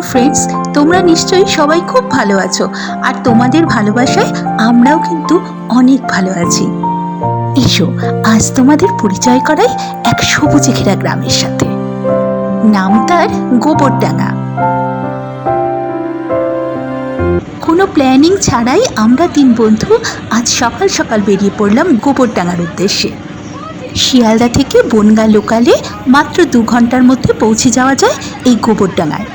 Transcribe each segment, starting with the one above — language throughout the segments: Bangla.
হ্যালো ফ্রেন্ডস তোমরা নিশ্চয়ই সবাই খুব ভালো আছো। আর তোমাদের ভালোবাসায় আমরাও কিন্তু অনেক ভালো আছি। এসো, আজ তোমাদের পরিচয় করাই এক সবুজে ঘেরা গ্রামের সাথে। নাম তার গোবরডাঙ্গা। কোনো প্ল্যানিং ছাড়াই আমরা তিন বন্ধু আজ সকাল সকাল বেরিয়ে পড়লাম গোবরডাঙ্গার উদ্দেশ্যে। শিয়ালদা থেকে বনগা লোকালে মাত্র দু ঘণ্টার মধ্যে পৌঁছে যাওয়া যায় এই গোবরডাঙ্গায়।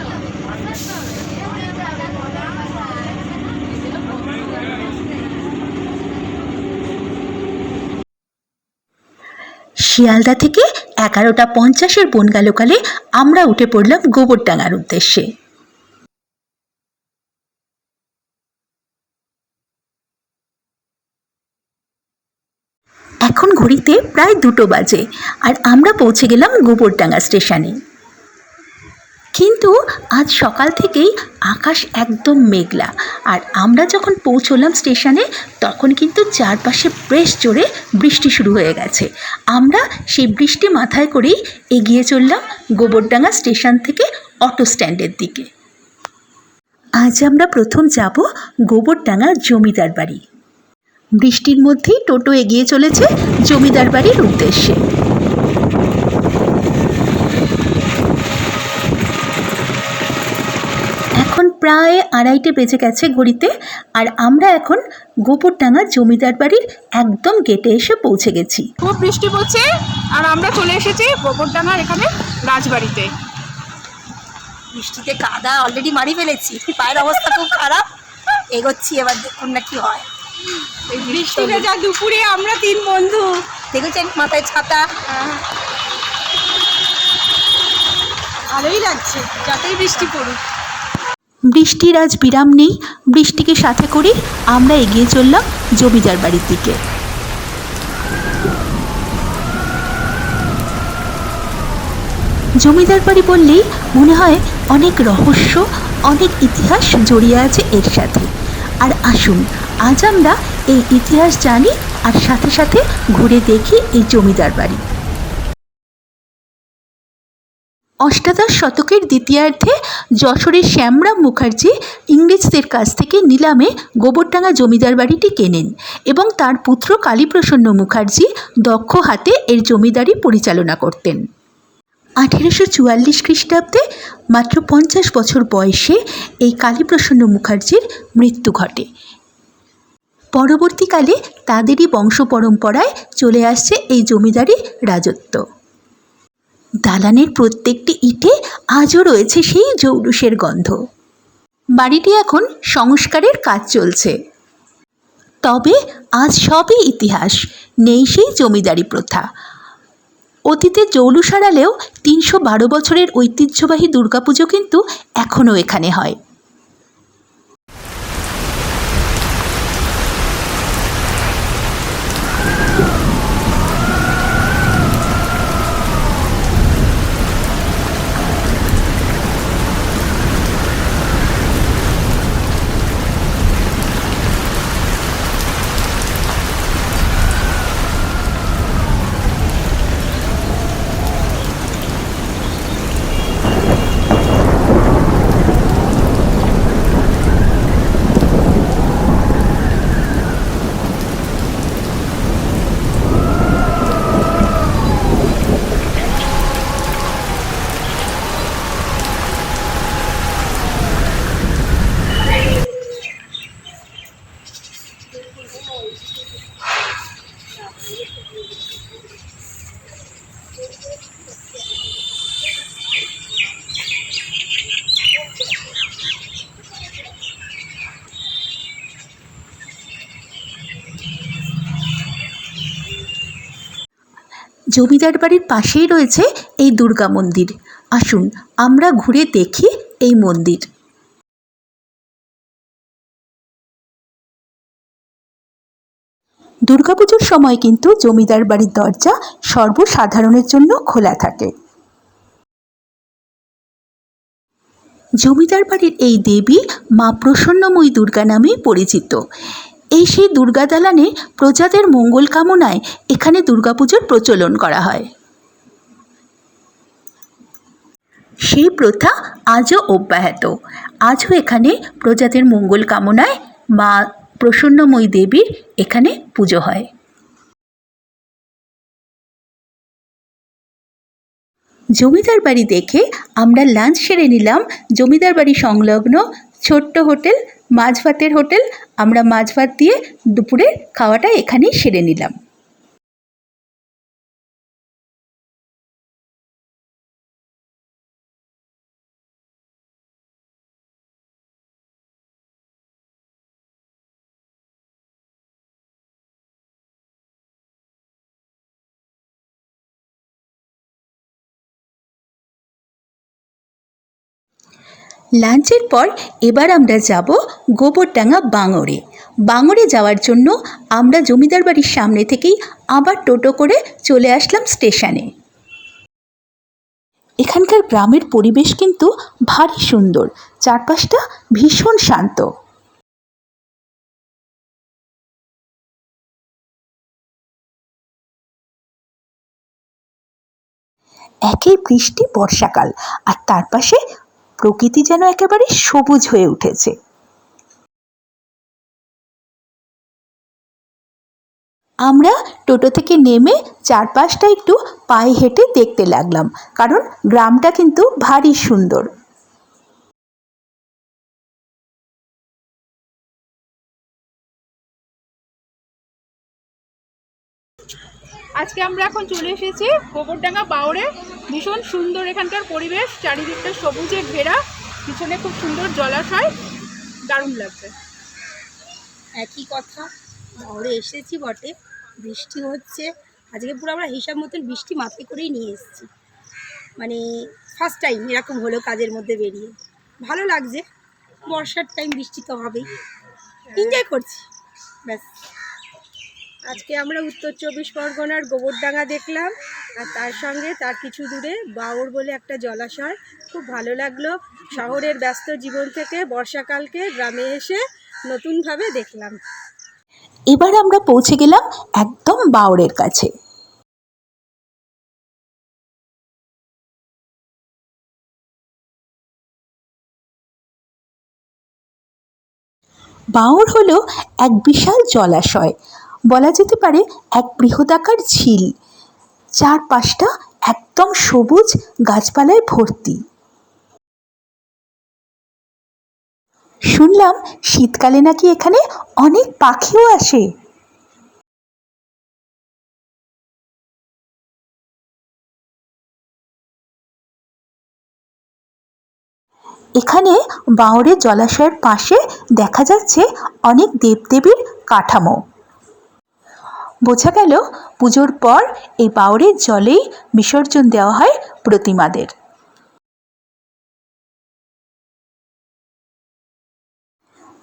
শিয়ালদা থেকে এগারোটা পঞ্চাশের বনগা লোকালে আমরা উঠে পড়লাম গোবরডাঙ্গার উদ্দেশ্যে। এখন ঘড়িতে প্রায় দুটো বাজে আর আমরা পৌঁছে গেলাম গোবরডাঙ্গা স্টেশনে। কিন্তু আজ সকাল থেকেই আকাশ একদম মেঘলা। আর আমরা যখন পৌঁছলাম স্টেশনে, তখন কিন্তু চারপাশে বেশ জোরে বৃষ্টি শুরু হয়ে গেছে। আমরা সেই বৃষ্টি মাথায় করেই এগিয়ে চললাম গোবরডাঙ্গা স্টেশন থেকে অটো স্ট্যান্ডের দিকে। আজ আমরা প্রথম যাব গোবরডাঙ্গা জমিদার বাড়ি। বৃষ্টির মধ্যেই টোটো এগিয়ে চলেছে জমিদার বাড়ির উদ্দেশ্যে এখন প্রায় আড়াইটে বেজে গেছে ঘড়িতে আর আমরা এখন গোবরডাঙ্গা জমিদার বাড়ির একদম গেটে এসে পৌঁছে গেছি। খুব বৃষ্টি পড়ছে আর আমরা চলে এসেছি গোবরডাঙ্গার এখানে রাজবাড়িতে। বৃষ্টিতে কাদা অলরেডি মারি ফেলেছি। পায়ের অবস্থা খুব খারাপ। এগোচ্ছি এবার দেখুন না কি হয়। এই বৃষ্টিতে যা দুপুরে আমরা তিন বন্ধু। দেখেছেন মাথায় ছাতা? ভালোই লাগছে যতই বৃষ্টি পড়ুক। বৃষ্টির আজ বিরাম নেই। বৃষ্টিকে সাথে করে আমরা এগিয়ে চললাম জমিদার বাড়ির দিকে। জমিদার বাড়ি বললেই মনে হয় অনেক রহস্য, অনেক ইতিহাস জড়িয়ে আছে এর সাথে। আর আসুন, আজ আমরা এই ইতিহাস জানি আর সাথে সাথে ঘুরে দেখি এই জমিদার বাড়ি। অষ্টাদশ শতকের দ্বিতীয়ার্ধে যশোরের শ্যামরাম মুখার্জি ইংরেজদের কাছ থেকে নিলামে গোবরডাঙ্গা জমিদার বাড়িটি কেনেন এবং তার পুত্র কালীপ্রসন্ন মুখার্জি দক্ষ হাতে এর জমিদারি পরিচালনা করতেন। আঠেরোশো চুয়াল্লিশ খ্রিস্টাব্দে মাত্র পঞ্চাশ বছর বয়সে এই কালীপ্রসন্ন মুখার্জির মৃত্যু ঘটে। পরবর্তীকালে তাদেরই বংশ পরম্পরায় চলে আসছে এই জমিদারি রাজত্ব। দালানের প্রত্যেকটি ইটে আজও রয়েছে সেই জৌলুসের গন্ধ। বাড়িটি এখন সংস্কারের কাজ চলছে। তবে আজ সবই ইতিহাস, নেই সেই জমিদারি প্রথা। অতীতে জৌলুস হারালেও তিনশো বারো বছরের ঐতিহ্যবাহী দুর্গাপুজো কিন্তু এখনও এখানে হয়। জমিদার বাড়ির পাশেই রয়েছে এই দুর্গা মন্দির। আসুন, আমরা ঘুরে দেখি এই মন্দির। দুর্গাপুজোর সময় কিন্তু জমিদার বাড়ির দরজা সর্বসাধারণের জন্য খোলা থাকে। জমিদার বাড়ির এই দেবী মা প্রসন্নময়ী দুর্গা নামেই পরিচিত। এই সেই দুর্গা দালানে প্রজাদের মঙ্গল কামনায় এখানে দুর্গাপুজোর প্রচলন করা হয়। সেই প্রথা আজও অব্যাহত। আজও এখানে প্রজাদের মঙ্গল কামনায় মা প্রসন্নময়ী দেবীর এখানে পুজো হয়। জমিদার বাড়ি দেখে আমরা লাঞ্চ সেরে নিলাম। জমিদার বাড়ি সংলগ্ন ছোট্ট হোটেল মাছ ভাতের হোটেল। আমরা মাছ ভাত দিয়ে দুপুরে খাওয়াটা এখানেই সেরে নিলাম। লাঞ্চের পর এবার আমরা যাব গোবরডাঙ্গা বাঙড়ে। বাঙড়ে যাওয়ার জন্য আমরা জমিদার বাড়ির সামনে থেকেই আবার টোটো করে চলে আসলাম স্টেশনে। এখানকার গ্রামের পরিবেশ কিন্তু ভারী সুন্দর, চারপাশটা ভীষণ শান্ত। একেই বৃষ্টি, বর্ষাকাল, আর তার পাশে প্রকৃতি যেন একেবারে সবুজ হয়ে উঠেছে। আমরা টোটো থেকে নেমে চারপাশটা একটু পায়ে হেঁটে দেখতে লাগলাম, কারণ গ্রামটা কিন্তু ভারী সুন্দর। আজকে আমরা এখন চলে এসেছি গোবরডাঙ্গা বাউরে ভীষণ সুন্দর এখানকার পরিবেশ, চারিদিকটা সবুজে ঘেরা, পিছনে খুব সুন্দর জলাশয়, দারুণ লাগছে। একই কথা বাউরে এসেছি বটে, বৃষ্টি হচ্ছে, আজকে পুরো আমরা হিসাব মতন বৃষ্টি মাথায় করেই নিয়ে এসেছি। মানে ফার্স্ট টাইম এরকম হলো কাজের মধ্যে বেরিয়ে। ভালো লাগছে, বর্ষার টাইম বৃষ্টি তো হবেই। এনজয় করছি, ব্যাস। আজকে আমরা উত্তর চব্বিশ পরগনার গোবরডাঙ্গা দেখলাম, আর তার সঙ্গে তার কিছু দূরে বাউর বলে একটা জলাশয়। খুব ভালো লাগল। শহরের ব্যস্ত জীবন থেকে বর্ষাকালকে গ্রামে এসে নতুনভাবে দেখলাম। এবার আমরা পৌঁছে গেলাম একদম বাওড়ের কাছে। বাওড় হলো এক বিশাল জলাশয়। বলা যেতে পারে এক বৃহদাকার ঝিল। চারপাশটা একদম সবুজ, গাছপালায় ভর্তি। শুনলাম শীতকালে নাকি এখানে অনেক পাখিও আসে। এখানে বাঁওড়ের জলাশয়ের পাশে দেখা যাচ্ছে অনেক দেবদেবীর কাঠামো। বোঝা গেল পুজোর পর এই বাঁওড়ের জলেই বিসর্জন দেওয়া হয় প্রতিমাদের।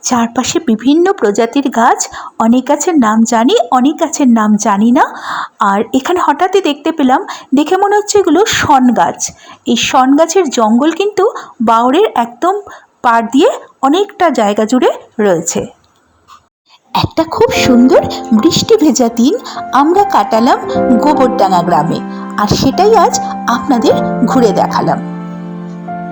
চারপাশে বিভিন্ন প্রজাতির গাছ, অনেক গাছের নাম জানি, অনেক গাছের নাম জানি না। আর এখানে হঠাৎই দেখতে পেলাম, দেখে মনে হচ্ছে এগুলো শন গাছ। এই শন গাছের জঙ্গল কিন্তু বাউরের একদম পাড় দিয়ে অনেকটা জায়গা জুড়ে রয়েছে। একটা খুব সুন্দর বৃষ্টি ভেজা দিন আমরা কাটালাম গোবরডাঙ্গা গ্রামে। আর সেটাই আজ আপনাদের ঘুরে দেখালাম।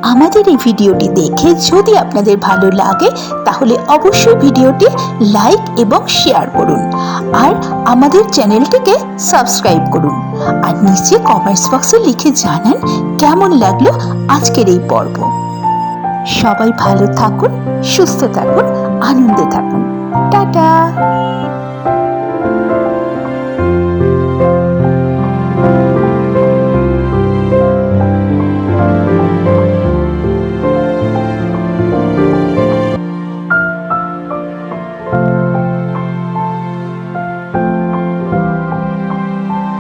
আমাদের এই ভিডিওটি দেখে যদি আপনাদের ভালো লাগে, তাহলে অবশ্যই ভিডিওটি লাইক এবং শেয়ার করুন। আর আমাদের চ্যানেলটিকে সাবস্ক্রাইব করুন। আর নিচে কমেন্টস বক্সে লিখে জানান কেমন লাগল আজকের এই পর্ব। সবাই ভালো থাকুন, সুস্থ থাকুন, আনন্দে থাকুন। টাটা